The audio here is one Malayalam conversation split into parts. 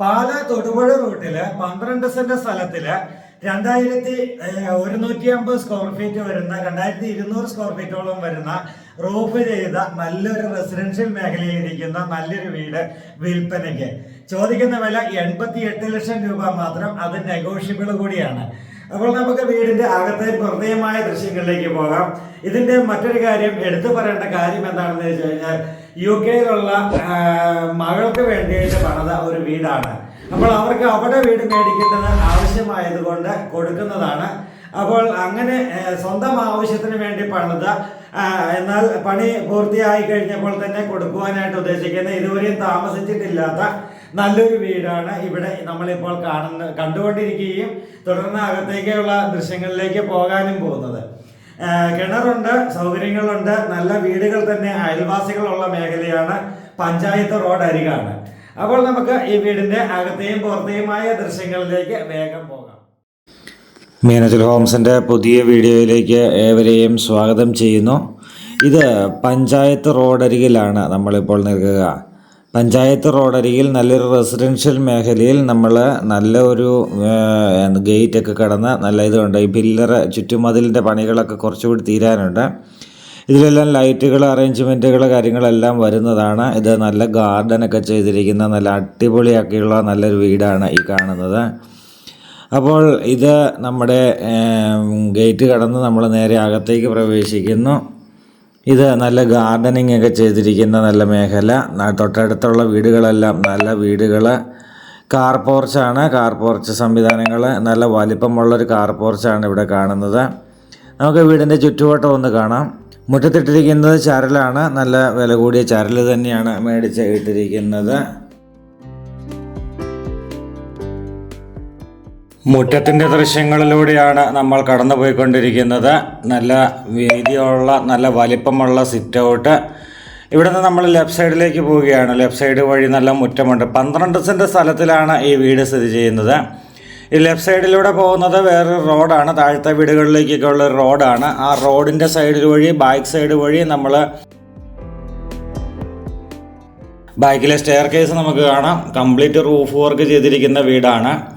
പാല തൊടുപുഴ റൂട്ടിൽ പന്ത്രണ്ട് സെന്റ് സ്ഥലത്തിൽ രണ്ടായിരത്തി ഒരുന്നൂറ്റി അമ്പത് സ്ക്വയർ ഫീറ്റ് വരുന്ന രണ്ടായിരത്തി ഇരുന്നൂറ് സ്ക്വയർ ഫീറ്റോളം വരുന്ന റൂഫ് ചെയ്ത നല്ലൊരു റെസിഡൻഷ്യൽ മേഖലയിൽ ഇരിക്കുന്ന നല്ലൊരു വീട് വിൽപ്പനയ്ക്ക്. ചോദിക്കുന്ന വില എൺപത്തി എട്ട് ലക്ഷം രൂപ മാത്രം അത് നെഗോഷ്യബിൾ കൂടിയാണ്. അപ്പോൾ നമുക്ക് വീടിന്റെ അകത്തെ ഹൃദയമായ ദൃശ്യങ്ങളിലേക്ക് പോകാം. ഇതിന്റെ മറ്റൊരു കാര്യം എടുത്തു പറയേണ്ട കാര്യം എന്താണെന്ന് വെച്ച് കഴിഞ്ഞാൽ യു കെയിലുള്ള മകൾക്ക് വേണ്ടിയിട്ട് പണിത ഒരു വീടാണ്. അപ്പോൾ അവർക്ക് അവിടെ വീട് മേടിക്കേണ്ടത് ആവശ്യമായതുകൊണ്ട് കൊടുക്കുന്നതാണ്. അപ്പോൾ അങ്ങനെ സ്വന്തം ആവശ്യത്തിന് വേണ്ടി പണിത എന്നാൽ പണി പൂർത്തിയായി കഴിഞ്ഞപ്പോൾ തന്നെ കൊടുക്കുവാനായിട്ട് ഉദ്ദേശിക്കുന്ന ഇതുവരെയും താമസിച്ചിട്ടില്ലാത്ത നല്ലൊരു വീടാണ് ഇവിടെ നമ്മളിപ്പോൾ കാണുന്ന കണ്ടുകൊണ്ടിരിക്കുകയും തുടർന്ന് അകത്തേക്കുള്ള ദൃശ്യങ്ങളിലേക്ക് പോകാനും പോകുന്നത്. കിണറുണ്ട് സൗകര്യങ്ങളുണ്ട് നല്ല വീടുകൾ തന്നെ അയൽവാസികളുള്ള മേഖലയാണ് പഞ്ചായത്ത് റോഡ് അരികാണ്. അപ്പോൾ നമുക്ക് ഈ വീടിന്റെ അകത്തെയും പുറത്തെയുമായ ദൃശ്യങ്ങളിലേക്ക് വേഗം പോകാം. മീനച്ചൽ ഹോംസിന്റെ പുതിയ വീഡിയോയിലേക്ക് ഏവരെയും സ്വാഗതം ചെയ്യുന്നു. ഇത് പഞ്ചായത്ത് റോഡരികിലാണ് നമ്മളിപ്പോൾ നിൽക്കുക. പഞ്ചായത്ത് റോഡരികിൽ നല്ലൊരു റെസിഡൻഷ്യൽ മേഖലയിൽ നമ്മൾ നല്ല ഒരു ഗേറ്റ് ഒക്കെ കടന്ന് നല്ല ഇതുണ്ട്. ഈ പില്ലർ ചുറ്റുമതിലിന്റെ പണികളൊക്കെ കുറച്ചുകൂടി തീരാനുണ്ട്. ഇതിലെല്ലാം ലൈറ്റുകൾ അറേഞ്ച്മെന്റുകൾ കാര്യങ്ങളെല്ലാം വരുന്നതാണ്. ഇത് നല്ല ഗാർഡനൊക്കെ ചെയ്തിരിക്കുന്ന നല്ല അടിപൊളിയാക്കിയുള്ള നല്ലൊരു വീടാണ് ഈ കാണുന്നത്. അപ്പോൾ ഇത് നമ്മുടെ ഗേറ്റ് കടന്ന് നമ്മൾ നേരെ അകത്തേക്ക് പ്രവേശിക്കുന്നു. ഇത് നല്ല ഗാർഡനിങ് ഒക്കെ ചെയ്തിരിക്കുന്ന നല്ല മേഖല. തൊട്ടടുത്തുള്ള വീടുകളെല്ലാം നല്ല വീടുകൾ കാർ പോർച്ചാണ് കാർ പോർച്ച് സംവിധാനങ്ങൾ നല്ല വലിപ്പമുള്ളൊരു കാർ പോർച്ചാണ് ഇവിടെ കാണുന്നത്. നമുക്ക് വീടിന്റെ ചുറ്റുവട്ടം ഒന്ന് കാണാം. മുറ്റത്തിട്ടിരിക്കുന്നത് ചരലാണ്. നല്ല വില കൂടിയ ചരൽ തന്നെയാണ് മേടിച്ച് ഇട്ടിരിക്കുന്നത്. മുറ്റത്തിന്റെ ദൃശ്യങ്ങളിലൂടെയാണ് നമ്മൾ കടന്നു പോയിക്കൊണ്ടിരിക്കുന്നത് നല്ല വീതിയുള്ള നല്ല വലിപ്പമുള്ള സിറ്റ് ഔട്ട് ഇവിടെ നിന്ന് നമ്മൾ ലെഫ്റ്റ് സൈഡിലേക്ക് പോവുകയാണ്. ലെഫ്റ്റ് സൈഡ് വഴി നല്ല മുറ്റമുണ്ട്. പന്ത്രണ്ട് സെന്റ് സ്ഥലത്തിലാണ് ഈ വീട് സ്ഥിതി ചെയ്യുന്നത്. ഈ ലെഫ്റ്റ് സൈഡിലൂടെ പോകുന്നത് വേറൊരു റോഡാണ് താഴത്തെ വീടുകളിലേക്കൊക്കെ ഉള്ള ഒരു റോഡാണ് ആ റോഡിന്റെ സൈഡിൽ വഴി ബാക്ക് സൈഡ് വഴി നമ്മൾ ബാക്കിലെ സ്റ്റെയർ കേസ് നമുക്ക് കാണാം. കംപ്ലീറ്റ് റൂഫ് വർക്ക് ചെയ്തിരിക്കുന്ന വീടാണ്.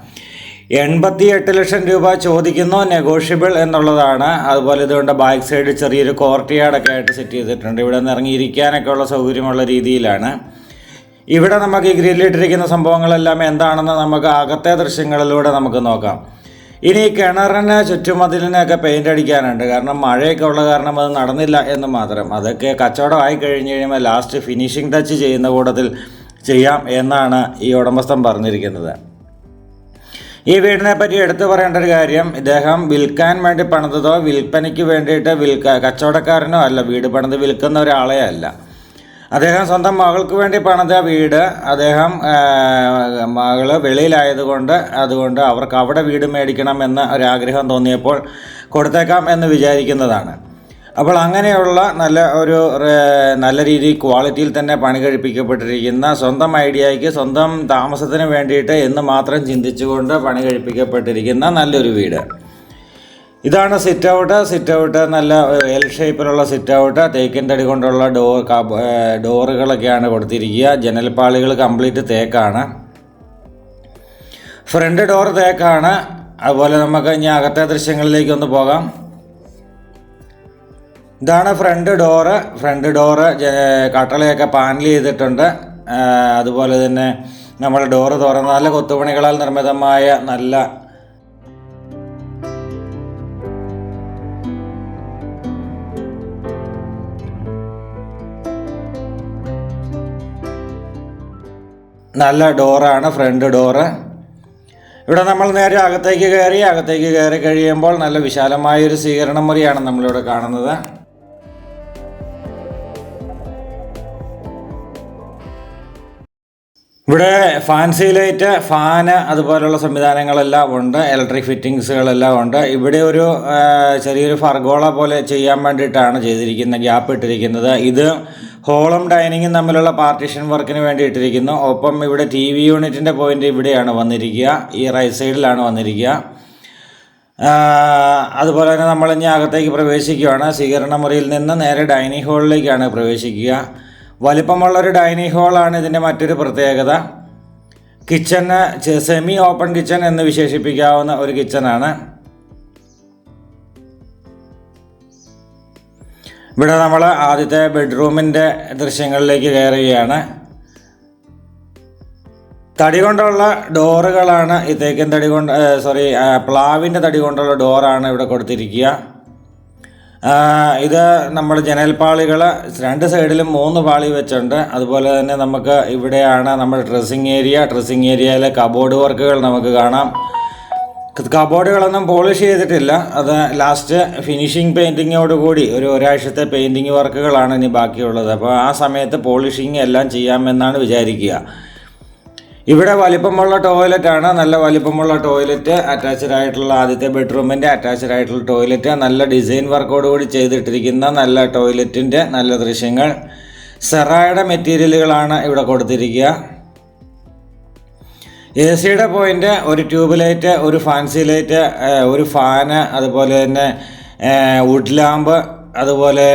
എൺപത്തി എട്ട് ലക്ഷം രൂപ ചോദിക്കുന്നു നെഗോഷ്യബിൾ എന്നുള്ളതാണ്. അതുപോലെ ഇതുകൊണ്ട് ബാക്ക് സൈഡ് ചെറിയൊരു കോർട്ടിയാർഡൊക്കെ ആയിട്ട് സെറ്റ് ചെയ്തിട്ടുണ്ട്. ഇവിടെ നിന്ന് ഇറങ്ങിയിരിക്കാനൊക്കെ ഉള്ള സൗകര്യമുള്ള രീതിയിലാണ്. ഇവിടെ നമുക്ക് ഈ ഗ്രില്ലിട്ടിരിക്കുന്ന സംഭവങ്ങളെല്ലാം എന്താണെന്ന് നമുക്ക് അകത്തെ ദൃശ്യങ്ങളിലൂടെ നമുക്ക് നോക്കാം. ഇനി കിണറിന് ചുറ്റുമതിലിനൊക്കെ പെയിന്റ് അടിക്കാനുണ്ട്. കാരണം മഴയൊക്കെ ഉള്ള കാരണം അത് നടന്നില്ല എന്ന് മാത്രം. അതൊക്കെ കച്ചവടമായി കഴിഞ്ഞ് കഴിയുമ്പോൾ ലാസ്റ്റ് ഫിനിഷിംഗ് ടച്ച് ചെയ്യുന്ന കൂട്ടത്തിൽ ചെയ്യാം എന്നാണ് ഈ ഉടമസ്ഥൻ പറഞ്ഞിരിക്കുന്നത്. ഈ വീടിനെ പറ്റി എടുത്തു പറയേണ്ട ഒരു കാര്യം ഇദ്ദേഹം വിൽക്കാൻ വേണ്ടി പണിതതോ വിൽപ്പനയ്ക്ക് വേണ്ടിയിട്ട് വിൽക്ക കച്ചവടക്കാരനോ അല്ല വീട് പണിത് വിൽക്കുന്ന ഒരാളെ അല്ല. അദ്ദേഹം സ്വന്തം മകൾക്ക് വേണ്ടി പണിത വീട് അദ്ദേഹം മകൾ വെളിയിലായതുകൊണ്ട് അതുകൊണ്ട് അവർക്ക് അവിടെ വീട് മേടിക്കണം എന്ന ഒരാഗ്രഹം തോന്നിയപ്പോൾ കൊടുത്തേക്കാം എന്ന് വിചാരിക്കുന്നതാണ്. അപ്പോൾ അങ്ങനെയുള്ള നല്ല ഒരു നല്ല രീതിയിൽ ക്വാളിറ്റിയിൽ തന്നെ പണി കഴിപ്പിക്കപ്പെട്ടിരിക്കുന്ന സ്വന്തം ഐഡിയയ്ക്ക് സ്വന്തം താമസത്തിന് വേണ്ടിയിട്ട് എന്ന് മാത്രം ചിന്തിച്ചുകൊണ്ട് പണി കഴിപ്പിക്കപ്പെട്ടിരിക്കുന്ന നല്ലൊരു വീട്. ഇതാണ് സിറ്റ് ഔട്ട് സിറ്റ് ഔട്ട് നല്ല എൽ ഷേപ്പിലുള്ള സിറ്റ് ഔട്ട് തേക്കിന്റെ അടി കൊണ്ടുള്ള ഡോർ ഡോറുകളൊക്കെയാണ് കൊടുത്തിരിക്കുക. ജനൽപ്പാളികൾ കംപ്ലീറ്റ് തേക്കാണ്. ഫ്രണ്ട് ഡോർ തേക്കാണ്. അതുപോലെ നമുക്ക് ഇനി അകത്തെ ദൃശ്യങ്ങളിലേക്ക് ഒന്ന് പോകാം. ഇതാണ് ഫ്രണ്ട് ഡോറ് ഫ്രണ്ട് ഡോറ് കട്ടളയൊക്കെ പാനൽ ചെയ്തിട്ടുണ്ട്. അതുപോലെ തന്നെ നമ്മൾ ഡോറ് തുറന്ന നല്ല കൊത്തുപണികളാൽ നിർമ്മിതമായ നല്ല നല്ല ഡോറാണ് ഫ്രണ്ട് ഡോറ് ഇവിടെ നമ്മൾ നേരെ അകത്തേക്ക് കയറി അകത്തേക്ക് കയറി കഴിയുമ്പോൾ നല്ല വിശാലമായ ഒരു സ്വീകരണ മുറിയാണ് നമ്മളിവിടെ കാണുന്നത്. ഇവിടെ ഫാൻസി ലൈറ്റ് ഫാന് അതുപോലുള്ള സംവിധാനങ്ങളെല്ലാം ഉണ്ട്. ഇലക്ട്രിക് ഫിറ്റിങ്സുകളെല്ലാം ഉണ്ട്. ഇവിടെ ഒരു ചെറിയൊരു ഫർഗോള പോലെ ചെയ്യാൻ വേണ്ടിയിട്ടാണ് ചെയ്തിരിക്കുന്നത് ഗ്യാപ്പ് ഇട്ടിരിക്കുന്നത്. ഇത് ഹോളും ഡൈനിങ്ങും തമ്മിലുള്ള പാർട്ടീഷൻ വർക്കിന് വേണ്ടി ഇട്ടിരിക്കുന്നു ഒപ്പം ഇവിടെ ടി വി യൂണിറ്റിന്റെ പോയിന്റ് ഇവിടെയാണ് വന്നിരിക്കുക. ഈ റൈറ്റ് സൈഡിലാണ് വന്നിരിക്കുക. അതുപോലെ തന്നെ നമ്മൾ ഇനി അകത്തേക്ക് പ്രവേശിക്കുകയാണ്. സ്വീകരണ മുറിയിൽ നിന്ന് നേരെ ഡൈനിങ് ഹാളിലേക്കാണ് പ്രവേശിക്കുക. വലിപ്പമുള്ളൊരു ഡൈനിങ് ഹാളാണ് ഇതിന്റെ മറ്റൊരു പ്രത്യേകത. കിച്ചന് സെമി ഓപ്പൺ കിച്ചൺ എന്ന് വിശേഷിപ്പിക്കാവുന്ന ഒരു കിച്ചനാണ് ഇവിടെ നമ്മൾ ആദ്യത്തെ ബെഡ്റൂമിന്റെ ദൃശ്യങ്ങളിലേക്ക് കയറുകയാണ്. തടി കൊണ്ടുള്ള ഡോറുകളാണ് ഈ തേക്കൻ തടി കൊണ്ട് സോറി പ്ലാവിന്റെ തടി കൊണ്ടുള്ള ഡോറാണ് ഇവിടെ കൊടുത്തിരിക്കുക. ഇത് നമ്മുടെ ജനൽപ്പാളികൾ രണ്ട് സൈഡിലും മൂന്ന് പാളി വെച്ചുണ്ട് അതുപോലെ തന്നെ നമുക്ക് ഇവിടെയാണ് നമ്മുടെ ഡ്രസ്സിങ് ഏരിയ. ഡ്രസ്സിങ് ഏരിയയിലെ കബോർഡ് വർക്കുകൾ നമുക്ക് കാണാം. കബോർഡുകളൊന്നും പോളിഷ് ചെയ്തിട്ടില്ല. അത് ലാസ്റ്റ് ഫിനിഷിംഗ് പെയിന്റിങ്ങോട് കൂടി ഒരു ഒരാഴ്ചത്തെ പെയിന്റിങ് വർക്കുകളാണ് ഇനി ബാക്കിയുള്ളത്. അപ്പോൾ ആ സമയത്ത് പോളിഷിംഗ് എല്ലാം ചെയ്യാമെന്നാണ് വിചാരിക്കുക. ഇവിടെ വലിപ്പമുള്ള ആണ് നല്ല വലിപ്പമുള്ള ടോയ്ലറ്റ് അറ്റാച്ച്ഡ് ആയിട്ടുള്ള ആദ്യത്തെ ബെഡ്റൂമിന്റെ അറ്റാച്ച്ഡ് ആയിട്ടുള്ള ടോയ്ലറ്റ് നല്ല ഡിസൈൻ വർക്കോട് കൂടി ചെയ്തിട്ടിരിക്കുന്ന നല്ല ടോയ്ലറ്റിന്റെ നല്ല ദൃശ്യങ്ങൾ. സെറായുടെ മെറ്റീരിയലുകളാണ് ഇവിടെ കൊടുത്തിരിക്കുക. എ സിയുടെ പോയിന്റ് ഒരു ട്യൂബ് ലൈറ്റ് ഒരു ഫാൻസി ലൈറ്റ് ഒരു ഫാന് അതുപോലെ തന്നെ വുഡ് ലാമ്പ് അതുപോലെ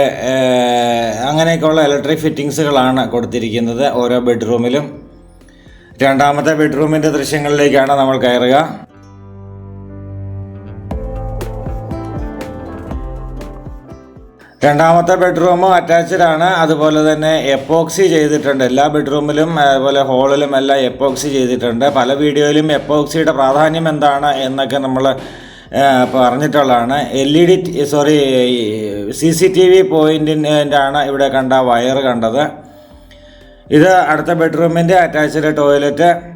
അങ്ങനെയൊക്കെയുള്ള ഇലക്ട്രിക് ഫിറ്റിങ്സുകളാണ് കൊടുത്തിരിക്കുന്നത് ഓരോ ബെഡ്റൂമിലും. രണ്ടാമത്തെ ബെഡ്റൂമിന്റെ ദൃശ്യങ്ങളിലേക്കാണ് നമ്മൾ കയറുക. രണ്ടാമത്തെ ബെഡ്റൂമും അറ്റാച്ച്ഡ് ആണ്. അതുപോലെ തന്നെ എപ്പോക്സി ചെയ്തിട്ടുണ്ട്. എല്ലാ ബെഡ്റൂമിലും അതുപോലെ ഹോളിലും എല്ലാം എപ്പോക്സി ചെയ്തിട്ടുണ്ട്. പല വീഡിയോയിലും എപ്പോക്സിയുടെ പ്രാധാന്യം എന്താണ് എന്നൊക്കെ നമ്മൾ പറഞ്ഞിട്ടുള്ളതാണ്. L E D sorry C C T V പോയിന്റിന്റെ ആണ് ഇവിടെ കണ്ട വയർ കണ്ടത്. ഇത് അടുത്ത ബെഡ്റൂമിന്റെ അറ്റാച്ച്ഡ് ടോയ്ലറ്റ്.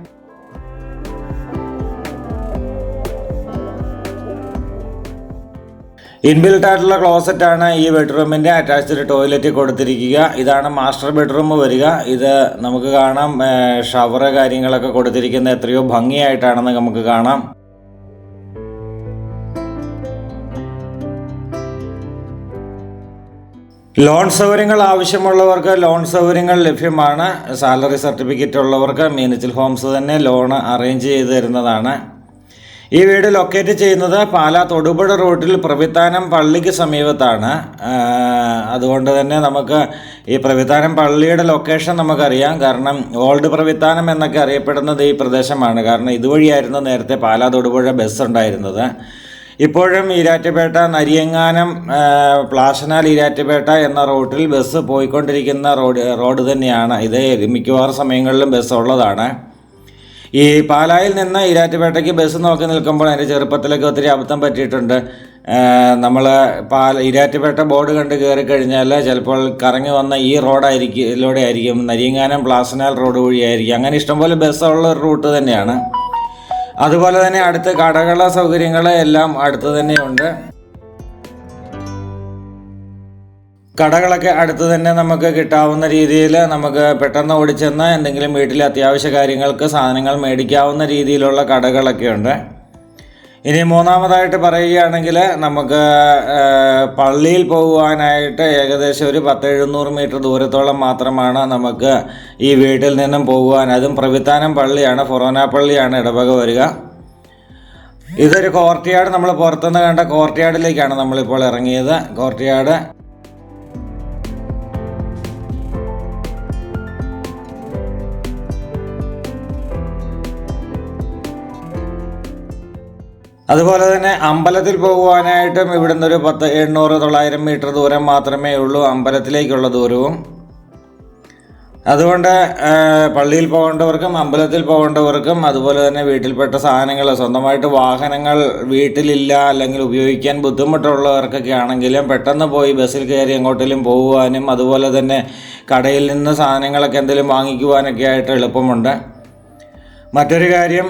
ഇൻബിൽട്ട് ആയിട്ടുള്ള ക്ലോസറ്റ് ആണ് ഈ ബെഡ്റൂമിന്റെ അറ്റാച്ച്ഡ് ടോയ്ലറ്റ് കൊടുത്തിരിക്കുക. ഇതാണ് മാസ്റ്റർ ബെഡ്റൂം വരിക. ഇത് നമുക്ക് കാണാം. ഷവർ കാര്യങ്ങളൊക്കെ കൊടുത്തിരിക്കുന്നത് എത്രയോ ഭംഗിയായിട്ടാണെന്ന് നമുക്ക് കാണാം. ലോൺ സൗകര്യങ്ങൾ ആവശ്യമുള്ളവർക്ക് ലോൺ സൗകര്യങ്ങൾ ലഭ്യമാണ്. സാലറി സർട്ടിഫിക്കറ്റ് ഉള്ളവർക്ക് മീനച്ചിൽ ഹോംസ് തന്നെ ലോൺ അറേഞ്ച് ചെയ്തു തരുന്നതാണ്. ഈ വീട് ലൊക്കേറ്റ് ചെയ്യുന്നത് പാലാ തൊടുപുഴ റോഡിൽ പ്രവിത്താനം പള്ളിക്ക് സമീപത്താണ്. അതുകൊണ്ട് തന്നെ നമുക്ക് ഈ പ്രവിത്താനം പള്ളിയുടെ ലൊക്കേഷൻ നമുക്കറിയാം. കാരണം ഓൾഡ് പ്രവിത്താനം എന്നൊക്കെ അറിയപ്പെടുന്നത് ഈ പ്രദേശമാണ്. കാരണം ഇതുവഴിയായിരുന്നു നേരത്തെ പാലാ തൊടുപുഴ ബസ് ഉണ്ടായിരുന്നത്. ഇപ്പോഴും ഈരാറ്റുപേട്ട നരിയങ്ങാനം പ്ലാശനാൽ ഈരാറ്റുപേട്ട എന്ന റൂട്ടിൽ ബസ് പോയിക്കൊണ്ടിരിക്കുന്ന റോഡ് റോഡ് തന്നെയാണ്. ഇത് മിക്കവാറും സമയങ്ങളിലും ബസ് ഉള്ളതാണ്. ഈ പാലായിൽ നിന്ന് ഈരാറ്റുപേട്ടയ്ക്ക് ബസ് നോക്കി നിൽക്കുമ്പോൾ എന്റെ ചെറുപ്പത്തിലൊക്കെ ഒത്തിരി അബദ്ധം പറ്റിയിട്ടുണ്ട്. നമ്മൾ പാല ഈരാറ്റുപേട്ട ബോർഡ് കണ്ട് കയറി കഴിഞ്ഞാൽ ചിലപ്പോൾ കറങ്ങി വന്ന ഈ റോഡായിരിക്കും ഇതിലൂടെ ആയിരിക്കും. നരിയങ്ങാനം പ്ലാസനാൽ റോഡ് വഴിയായിരിക്കും. അങ്ങനെ ഇഷ്ടംപോലെ ബസ്സുള്ള ഒരു റൂട്ട് തന്നെയാണ്. അതുപോലെ തന്നെ അടുത്ത് കടകള സൗകര്യങ്ങൾ എല്ലാം അടുത്ത് തന്നെയുണ്ട്. കടകളൊക്കെ അടുത്ത് തന്നെ നമുക്ക് കിട്ടാവുന്ന രീതിയിൽ നമുക്ക് പെട്ടെന്ന് ഓടിച്ചെന്ന് എന്തെങ്കിലും വീട്ടിലെ അത്യാവശ്യ കാര്യങ്ങൾക്ക് സാധനങ്ങൾ മേടിക്കാവുന്ന രീതിയിലുള്ള കടകളൊക്കെ ഉണ്ട് ഇനി മൂന്നാമതായിട്ട് പറയുകയാണെങ്കിൽ നമുക്ക് പള്ളിയിൽ പോകുവാനായിട്ട് ഏകദേശം ഒരു പത്ത് എഴുന്നൂറ് മീറ്റർ ദൂരത്തോളം മാത്രമാണ് നമുക്ക് ഈ വീട്ടിൽ നിന്നും പോകുവാൻ. അതും പ്രവിത്താനം പള്ളിയാണ് ഫൊറോന പള്ളിയാണ് ഇടവക വരിക. ഇതൊരു കോർട്ട്യാർഡ് നമ്മൾ പുറത്തുനിന്ന് കണ്ട കോർട്ട് യാർഡിലേക്കാണ് നമ്മളിപ്പോൾ ഇറങ്ങിയത്. കോർട്ട്യാർഡ് അതുപോലെ തന്നെ അമ്പലത്തിൽ പോകുവാനായിട്ടും ഇവിടുന്ന് ഒരു പത്ത് എണ്ണൂറ് തൊള്ളായിരം മീറ്റർ ദൂരം മാത്രമേ ഉള്ളൂ അമ്പലത്തിലേക്കുള്ള ദൂരവും. അതുകൊണ്ട് പള്ളിയിൽ പോകേണ്ടവർക്കും അമ്പലത്തിൽ പോകേണ്ടവർക്കും അതുപോലെ തന്നെ വീട്ടിൽപ്പെട്ട സാധനങ്ങൾ സ്വന്തമായിട്ട് വാഹനങ്ങൾ വീട്ടിലില്ല അല്ലെങ്കിൽ ഉപയോഗിക്കാൻ ബുദ്ധിമുട്ടുള്ളവർക്കൊക്കെ ആണെങ്കിലും പെട്ടെന്ന് പോയി ബസ്സിൽ കയറി എങ്ങോട്ടെങ്കിലും പോകുവാനും അതുപോലെ തന്നെ കടയിൽ നിന്ന് സാധനങ്ങളൊക്കെ എന്തെങ്കിലും വാങ്ങിക്കുവാനൊക്കെ ആയിട്ട് എളുപ്പമുണ്ട്. മറ്റൊരു കാര്യം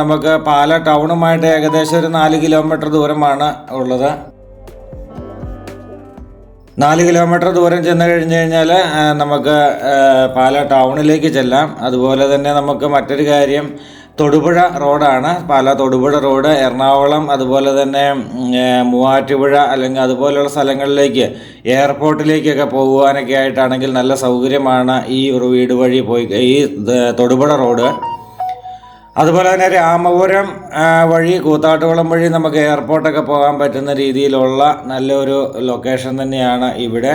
നമുക്ക് പാല ടൗണുമായിട്ട് ഏകദേശം ഒരു നാല് കിലോമീറ്റർ ദൂരമാണ് ഉള്ളത്. നാല് കിലോമീറ്റർ ദൂരം ചെന്ന് കഴിഞ്ഞ് കഴിഞ്ഞാൽ നമുക്ക് പാല ടൗണിലേക്ക് ചെല്ലാം. അതുപോലെ തന്നെ നമുക്ക് മറ്റൊരു കാര്യം തൊടുപുഴ റോഡാണ്. പാല തൊടുപുഴ റോഡ് എറണാകുളം അതുപോലെ തന്നെ മൂവാറ്റുപുഴ അല്ലെങ്കിൽ അതുപോലെയുള്ള സ്ഥലങ്ങളിലേക്ക് എയർപോർട്ടിലേക്കൊക്കെ പോകുവാനൊക്കെ ആയിട്ടാണെങ്കിൽ നല്ല സൗകര്യമാണ് ഈ ഒരു വീട് വഴി പോയി ഈ തൊടുപുഴ റോഡ്. അതുപോലെ തന്നെ രാമപുരം വഴി കൂത്താട്ടുകുളം വഴി നമുക്ക് എയർപോർട്ടൊക്കെ പോകാൻ പറ്റുന്ന രീതിയിലുള്ള നല്ലൊരു ലൊക്കേഷൻ തന്നെയാണ് ഇവിടെ.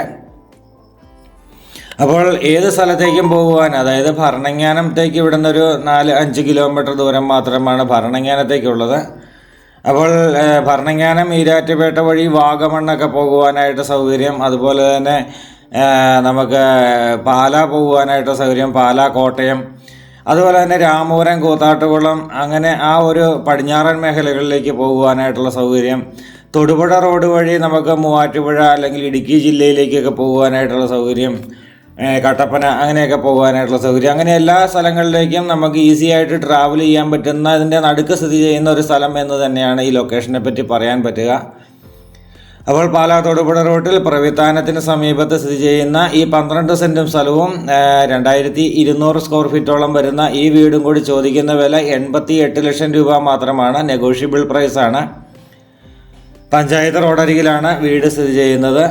അപ്പോൾ ഏത് സ്ഥലത്തേക്കും പോകുവാൻ അതായത് ഭരണങ്ങാനത്തേക്ക് ഇവിടെ നിന്നൊരു നാല് അഞ്ച് കിലോമീറ്റർ ദൂരം മാത്രമാണ് ഭരണങ്ങാനത്തേക്കുള്ളത്. അപ്പോൾ ഭരണങ്ങാനം ഈരാറ്റുപേട്ട വഴി വാഗമണ്ണൊക്കെ പോകുവാനായിട്ട് സൗകര്യം. അതുപോലെ തന്നെ നമുക്ക് പാലാ പോകുവാനായിട്ട് സൗകര്യം. പാലാ കോട്ടയം അതുപോലെ തന്നെ രാമപുരം കൂത്താട്ടുകുളം അങ്ങനെ ആ ഒരു പടിഞ്ഞാറൻ മേഖലകളിലേക്ക് പോകുവാനായിട്ടുള്ള സൗകര്യം തൊടുപുഴ റോഡ് വഴി നമുക്ക് മൂവാറ്റുപുഴ അല്ലെങ്കിൽ ഇടുക്കി ജില്ലയിലേക്കൊക്കെ പോകുവാനായിട്ടുള്ള സൗകര്യം കട്ടപ്പന അങ്ങനെയൊക്കെ പോകാനായിട്ടുള്ള സൗകര്യം. അങ്ങനെ എല്ലാ സ്ഥലങ്ങളിലേക്കും നമുക്ക് ഈസി ആയിട്ട് ട്രാവൽ ചെയ്യാൻ പറ്റുന്ന അതിന്റെ നടുക്ക് സ്ഥിതി ചെയ്യുന്ന ഒരു സ്ഥലം എന്ന് തന്നെയാണ് ഈ ലൊക്കേഷനെ പറ്റി പറയാൻ പറ്റുക. അപ്പോൾ പാലാ തൊടുപുഴ റോട്ടിൽ പ്രവിത്താനത്തിന് സമീപത്ത് സ്ഥിതി ചെയ്യുന്ന ഈ പന്ത്രണ്ട് സെന്റും സ്ഥലവും രണ്ടായിരത്തി ഇരുന്നൂറ് സ്ക്വയർ ഫീറ്റോളം വരുന്ന ഈ വീടും കൂടി ചോദിക്കുന്ന വില എൺപത്തി എട്ട് ലക്ഷം രൂപ മാത്രമാണ്. നെഗോഷ്യബിൾ പ്രൈസാണ് പഞ്ചായത്ത് റോഡരികിലാണ് വീട് സ്ഥിതി ചെയ്യുന്നത്.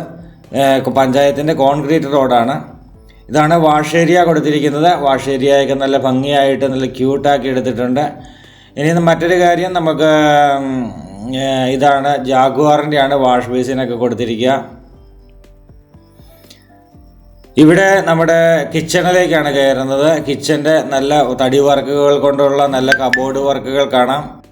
പഞ്ചായത്തിന്റെ കോൺക്രീറ്റ് റോഡാണ്. ഇതാണ് വാഷ് ഏരിയ കൊടുത്തിരിക്കുന്നത്. വാഷ് നല്ല ഭംഗിയായിട്ട് നല്ല ക്യൂട്ടാക്കി എടുത്തിട്ടുണ്ട്. ഇനി മറ്റൊരു കാര്യം നമുക്ക് ഇതാണ് ജാഗ്വാറിന്റെ ആണ് വാഷ് ബേസിനൊക്കെ കൊടുത്തിരിക്കുക. ഇവിടെ നമ്മുടെ കിച്ചണിലേക്കാണ് കയറുന്നത്. കിച്ചന്റെ നല്ല തടി വർക്കുകൾ കൊണ്ടുള്ള നല്ല കബോർഡ് വർക്കുകൾ കാണാം.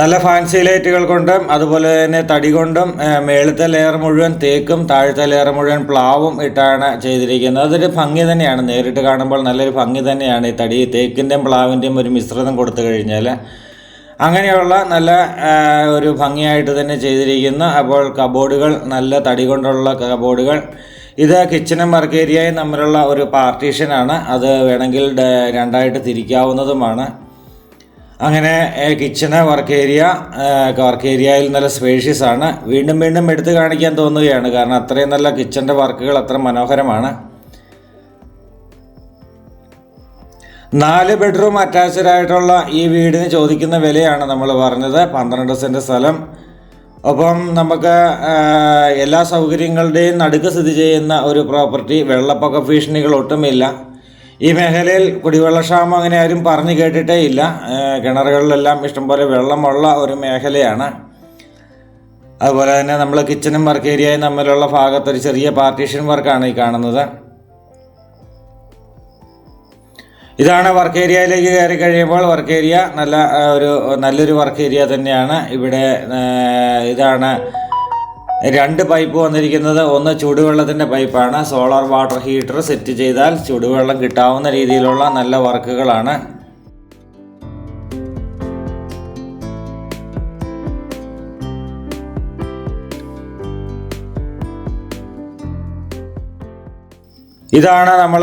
നല്ല ഫാൻസി ലൈറ്റുകൾ കൊണ്ടും അതുപോലെ തന്നെ തടി കൊണ്ടും മേളത്തെ ലെയർ മുഴുവൻ തേക്കും താഴത്തെ ലെയർ മുഴുവൻ പ്ലാവും ഇട്ടാണ് ചെയ്തിരിക്കുന്നത്. അതൊരു ഭംഗി തന്നെയാണ്. നേരിട്ട് കാണുമ്പോൾ നല്ലൊരു ഭംഗി തന്നെയാണ് ഈ തടി. തേക്കിന്റെയും പ്ലാവിന്റെയും ഒരു മിശ്രിതം കൊടുത്തു കഴിഞ്ഞാൽ അങ്ങനെയുള്ള നല്ല ഒരു ഭംഗിയായിട്ട് തന്നെ ചെയ്തിരിക്കുന്നു. അപ്പോൾ കബോർഡുകൾ നല്ല തടി കൊണ്ടുള്ള കബോർഡുകൾ. ഇത് കിച്ചണും വർക്ക് ഏരിയയും തമ്മിലുള്ള ഒരു പാർട്ടീഷനാണ് അത് വേണമെങ്കിൽ രണ്ടായിട്ട് തിരിക്കാവുന്നതുമാണ്. അങ്ങനെ കിച്ചണ് വർക്ക് ഏരിയ വർക്ക് ഏരിയയിൽ നല്ല സ്പേഷ്യസ് ആണ്. വീണ്ടും വീണ്ടും എടുത്തു കാണിക്കാൻ തോന്നുകയാണ്. കാരണം അത്രയും നല്ല കിച്ചന്റെ വർക്കുകൾ അത്ര മനോഹരമാണ്. നാല് ബെഡ്റൂം അറ്റാച്ച്ഡ് ആയിട്ടുള്ള ഈ വീടിന് ചോദിക്കുന്ന വിലയാണ് നമ്മൾ പറഞ്ഞത്. പന്ത്രണ്ട് സെന്റ് സ്ഥലം. ഒപ്പം നമുക്ക് എല്ലാ സൗകര്യങ്ങളുടെയും നടുക്ക് സ്ഥിതി ചെയ്യുന്ന ഒരു പ്രോപ്പർട്ടി വെള്ളപ്പൊക്ക ഭീഷണികൾ ഒട്ടുമില്ല ഈ മേഖലയിൽ കുടിവെള്ളക്ഷാമം അങ്ങനെ ആരും പറഞ്ഞു കേട്ടിട്ടേ ഇല്ല. കിണറുകളിലെല്ലാം ഇഷ്ടംപോലെ വെള്ളമുള്ള ഒരു മേഖലയാണ്. അതുപോലെ തന്നെ നമ്മൾ കിച്ചണും വർക്ക് ഏരിയയും തമ്മിലുള്ള ഭാഗത്ത് ഒരു ചെറിയ പാർട്ടീഷൻ വർക്കാണ് ഈ കാണുന്നത്. ഇതാണ് വർക്ക് ഏരിയയിലേക്ക് കയറി കഴിയുമ്പോൾ വർക്ക് ഏരിയ നല്ല ഒരു നല്ലൊരു വർക്ക് ഏരിയ തന്നെയാണ്. ഇവിടെ ഇതാണ് രണ്ട് പൈപ്പ് വന്നിരിക്കുന്നത്. ഒന്ന് ചൂടുവെള്ളത്തിന്റെ പൈപ്പാണ്. സോളാർ വാട്ടർ ഹീറ്റർ സെറ്റ് ചെയ്താൽ ചൂടുവെള്ളം കിട്ടാവുന്ന രീതിയിലുള്ള നല്ല വർക്കുകളാണ്. ഇതാണ് നമ്മൾ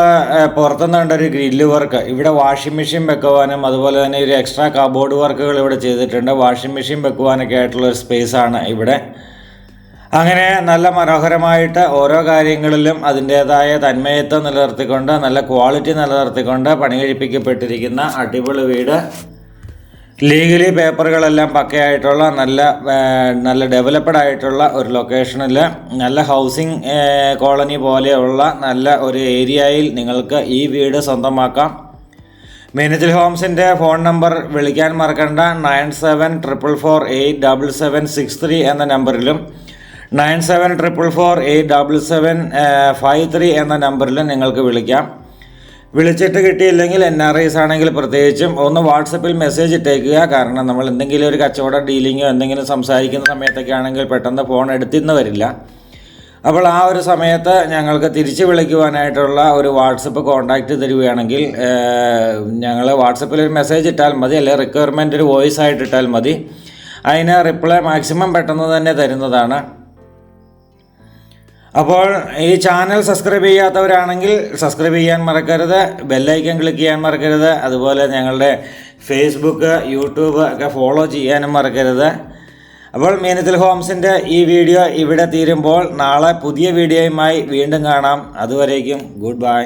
പുറത്തുനിന്ന് കണ്ട ഒരു ഗ്രില്ല് വർക്ക്. ഇവിടെ വാഷിംഗ് മെഷീൻ വെക്കുവാനും അതുപോലെ തന്നെ ഒരു എക്സ്ട്രാ കബോർഡ് വർക്കുകൾ ഇവിടെ ചെയ്തിട്ടുണ്ട്. വാഷിംഗ് മെഷീൻ വെക്കുവാനൊക്കെ ആയിട്ടുള്ള ഒരു സ്പേസ് ആണ് ഇവിടെ. അങ്ങനെ നല്ല മനോഹരമായിട്ട് ഓരോ കാര്യങ്ങളിലും അതിന്റേതായ തന്മയത്വം നിലനിർത്തിക്കൊണ്ട് നല്ല ക്വാളിറ്റി നിലനിർത്തിക്കൊണ്ട് പണി കഴിപ്പിക്കപ്പെട്ടിരിക്കുന്ന അടിപൊളി വീട്. ലീഗലി പേപ്പറുകളെല്ലാം പക്കയായിട്ടുള്ള നല്ല നല്ല ഡെവലപ്ഡ് ആയിട്ടുള്ള ഒരു ലൊക്കേഷനിൽ നല്ല ഹൗസിംഗ് കോളനി പോലെയുള്ള നല്ല ഒരു ഏരിയയിൽ നിങ്ങൾക്ക് ഈ വീട് സ്വന്തമാക്കാം. മിനിജിൽ ഹോംസിന്റെ ഫോൺ നമ്പർ വിളിക്കാൻ മറക്കണ്ട. Nine seven triple four eight double seven six three എന്ന നമ്പറിലും nine seven triple four eight double seven five three എന്ന നമ്പറിൽ നിങ്ങൾക്ക് വിളിക്കാം. വിളിച്ചിട്ട് കിട്ടിയില്ലെങ്കിൽ എൻ ആർ ഐസ് ആണെങ്കിൽ പ്രത്യേകിച്ചും ഒന്ന് വാട്സപ്പിൽ മെസ്സേജ് ഇട്ടേക്കുക. കാരണം നമ്മൾ എന്തെങ്കിലും ഒരു കച്ചവട ഡീലിങ്ങോ എന്തെങ്കിലും സംസാരിക്കുന്ന സമയത്തൊക്കെ ആണെങ്കിൽ പെട്ടെന്ന് ഫോൺ എടുത്തിന്ന് വരില്ല. അപ്പോൾ ആ ഒരു സമയത്ത് ഞങ്ങൾക്ക് തിരിച്ച് വിളിക്കുവാനായിട്ടുള്ള ഒരു വാട്സപ്പ് കോൺടാക്റ്റ് തരികയാണെങ്കിൽ ഞങ്ങൾ വാട്സപ്പിൽ ഒരു മെസ്സേജ് ഇട്ടാൽ മതി അല്ലെങ്കിൽ റിക്വയർമെന്റ് ഒരു വോയിസ് ആയിട്ട് ഇട്ടാൽ മതി. അതിന് റിപ്ലൈ മാക്സിമം പെട്ടെന്ന് തന്നെ തരുന്നതാണ്. അപ്പോൾ ഈ ചാനൽ സബ്സ്ക്രൈബ് ചെയ്യാത്തവരാണെങ്കിൽ സബ്സ്ക്രൈബ് ചെയ്യാൻ മറക്കരുത് ബെല്ലൈക്കൺ ക്ലിക്ക് ചെയ്യാൻ മറക്കരുത് അതുപോലെ ഞങ്ങളുടെ ഫേസ്ബുക്ക് യൂട്യൂബ് ഒക്കെ ഫോളോ ചെയ്യാനും മറക്കരുത്. അപ്പോൾ മീനത്തിൽ ഹോംസിന്റെ ഈ വീഡിയോ ഇവിടെ തീരുമ്പോൾ നാളെ പുതിയ വീഡിയോയുമായി വീണ്ടും കാണാം. അതുവരേക്കും ഗുഡ് ബൈ